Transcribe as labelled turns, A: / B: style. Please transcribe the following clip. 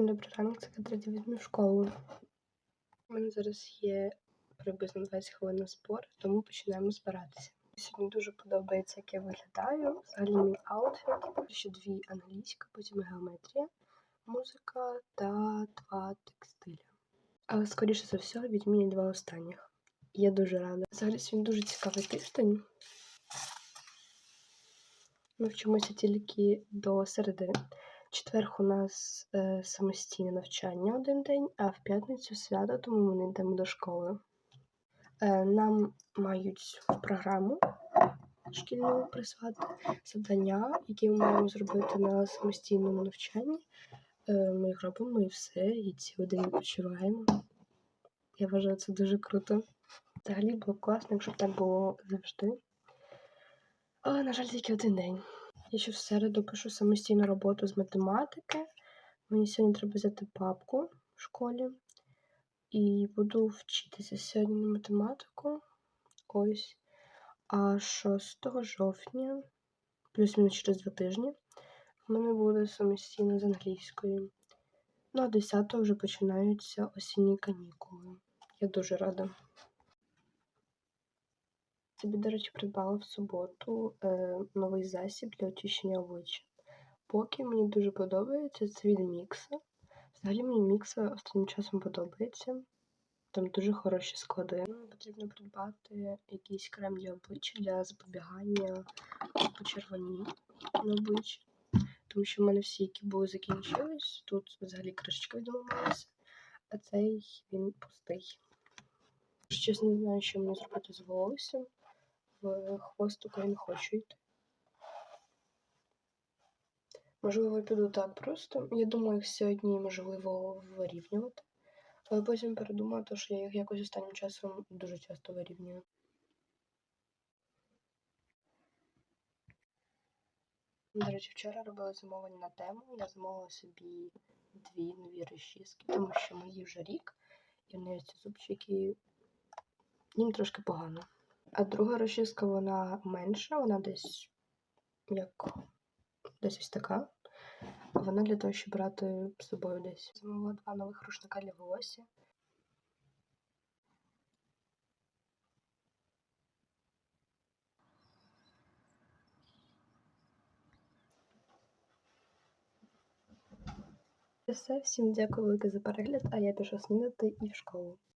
A: добрий ранок, це Катрина візьму школу. У мене зараз є приблизно 20 хвилин на збор, тому починаємо збиратися. Сьогодні дуже подобається, як я виглядаю. Взагалі мій аутфіт. Ще дві англійська, потім геометрія, музика та два текстиля. Але скоріше за все відмінять два останніх. Я дуже рада. Взагалі сьогодні дуже цікавий тиждень. Ми вчимося тільки до середи. Четверг у нас е, самостійне навчання один день, а в п'ятницю свято, тому ми не йдемо до школи. Е, нам мають програму шкільну прислати завдання, які ми маємо зробити на самостійному навчанні. Е, ми їх робимо і все, і цілий день відпочиваємо. Я вважаю, це дуже круто. Взагалі було класно, якщо б так було завжди. Але, на жаль, тільки один день. Я ще в середу пишу самостійну роботу з математики. Мені сьогодні треба взяти папку в школі. І буду вчитися сьогодні на математику. Ось. А 6 жовтня, плюс-мінус через два тижні, в мене буде самостійно з англійської. Ну, а 10 вже починаються осінні канікули. Я дуже рада. Собі, до речі, придбала в суботу е, новий засіб для очищення обличчя. Поки мені дуже подобається, це від мікса. Взагалі мені мікса останнім часом подобається. Там дуже хороші склади. Ну, Потрібно придбати якийсь крем для обличчя для запобігання почервонінь на обличчі. Тому що в мене всі, які були, закінчились. Тут взагалі кришечка відламалася, а цей він пустий. Чесно, не знаю, що мені зробити з волоссям. В хвостику я не хочу йти. Можливо, піду так просто. Я думаю, їх сьогодні можливо вирівнювати. Але потім передумала, що я їх якось останнім часом дуже часто вирівнюю. До речі, вчора робила замовлення на тему. Я замовила собі дві нові розчіски, тому що мої вже рік, і в неї ці зубчики їм трошки погано. А друга розчіска, вона менша, вона десь як десь ось така. Вона для того, щоб брати з собою десь. Замовила два нових рушника для волосся. Це все. Всім дякую велике за перегляд, а я пішла снідати і в школу.